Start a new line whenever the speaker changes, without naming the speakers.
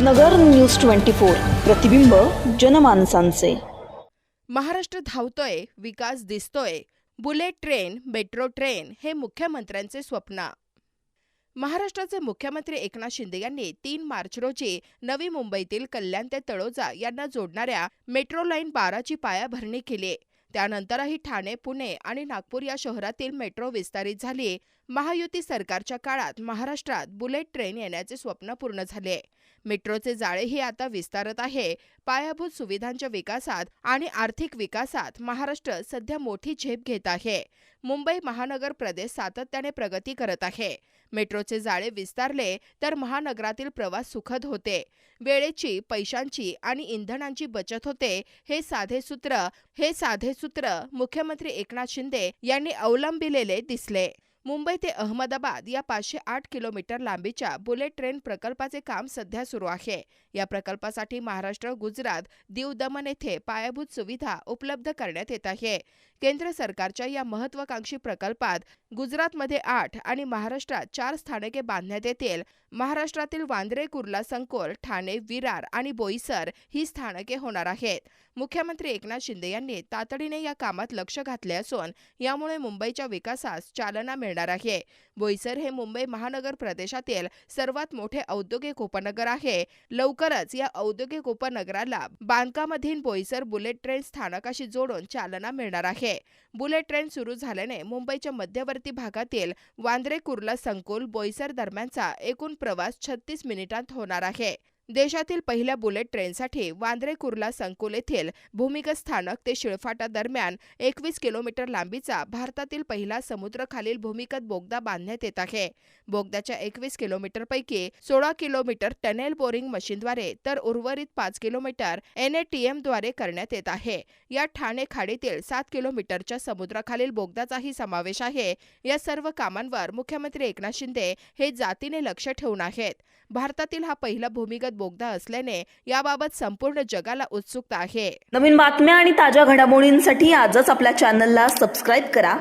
नगर news twenty four. प्रतिबिंब जनमानसांचे.
महाराष्ट्र धावतोय विकास दिसतोय. बुलेट ट्रेन मेट्रो ट्रेन हे मुख्यमंत्र्यांचे स्वप्न. महाराष्ट्राचे मुख्यमंत्री एकनाथ शिंदे यांनी तीन मार्च रोजी नवी मुंबईतील कल्याण ते तळोजा यांना जोडणाऱ्या मेट्रो लाईन बाराची पायाभरणी केली. त्यानंतरही ठाणे पुणे आणि नागपूर या शहरातील मेट्रो विस्तारित झाली. महायुती सरकारच्या काळात महाराष्ट्रात बुलेट ट्रेन येण्याचे स्वप्न पूर्ण झाले. मेट्रोचे जाळेही आता विस्तारत आहे. पायाभूत सुविधांच्या विकासात आणि आर्थिक विकासात महाराष्ट्र सध्या मोठी झेप घेत आहे. मुंबई महानगर प्रदेश सातत्याने प्रगती करत आहे. मेट्रोचे जाळे विस्तारले तर महानगरातील प्रवास सुखद होते. वेळेची पैशांची आणि इंधनांची बचत होते हे साधे सूत्र हे साधे सूत्र मुख्यमंत्री एकनाथ शिंदे यांनी अवलंबिलेले दिसले. मुंबई ते अहमदाबाद या पाचशे आठ किलोमीटर लांबीच्या बुलेट ट्रेन प्रकल्पाचे काम सध्या सुरू आहे. या प्रकल्पासाठी महाराष्ट्र गुजरात दीव दमन येथे पायाभूत सुविधा उपलब्ध करण्यात येत आहे. केंद्र सरकारच्या या महत्वाकांक्षी प्रकल्पात गुजरातमध्ये आठ आणि महाराष्ट्रात चार स्थानके बांधण्यात येतील. महाराष्ट्रातील वांद्रे कुर्ला संकोल ठाणे विरार आणि बोईसर ही स्थानके होणार आहेत. मुख्यमंत्री एकनाथ शिंदे यांनी तातडीने या कामात लक्ष घातले असून यामुळे मुंबईच्या विकासास चालना मिळणार आहे. बोईसर हे मुंबई महानगर प्रदेशातील सर्वात मोठे औद्योगिक उपनगर आहे. लवकरच या औद्योगिक उपनगराला बांधकामाधीन बोईसर बुलेट ट्रेन स्थानकाशी जोडून चालना मिळणार आहे. बुलेट ट्रेन सुरू झाल्याने मुंबईच्या मध्यवर्ती भागातील वांद्रे कुर्ला संकुल बोईसर दरम्यानचा एकूण प्रवास छत्तीस मिनिटांत होणार आहे. देशातील पहिल्या बुलेट ट्रेनसाठी वांद्रे कुर्ला संकुल येथील भूमिगत स्थानक ते शिळफाटा दरम्यान एकवीस किलोमीटर लांबीचा भारतातील पहिला समुद्रखालील भूमिगत बोगदा बांधण्यात येत आहे. बोगद्याच्या एकवीस किलोमीटरपैकी सोळा किलोमीटर टनेल बोरिंग मशीनद्वारे तर उर्वरित पाच किलोमीटर एनएटीएमद्वारे द्वारे करण्यात येत आहे. या ठाणे खाडीतील सात किलोमीटरच्या समुद्राखालील बोगद्याचाही समावेश आहे. या सर्व कामांवर मुख्यमंत्री एकनाथ शिंदे हे जातीने लक्ष ठेवून आहेत. भारतातील हा पहिला भूमिगत बोगदा असल्याने याबाबत संपूर्ण जगाला उत्सुकता आहे.
नवीन बातम्या आणि ताज्या घडामोडींसाठी आजच आपल्या चॅनलला सबस्क्राईब करा.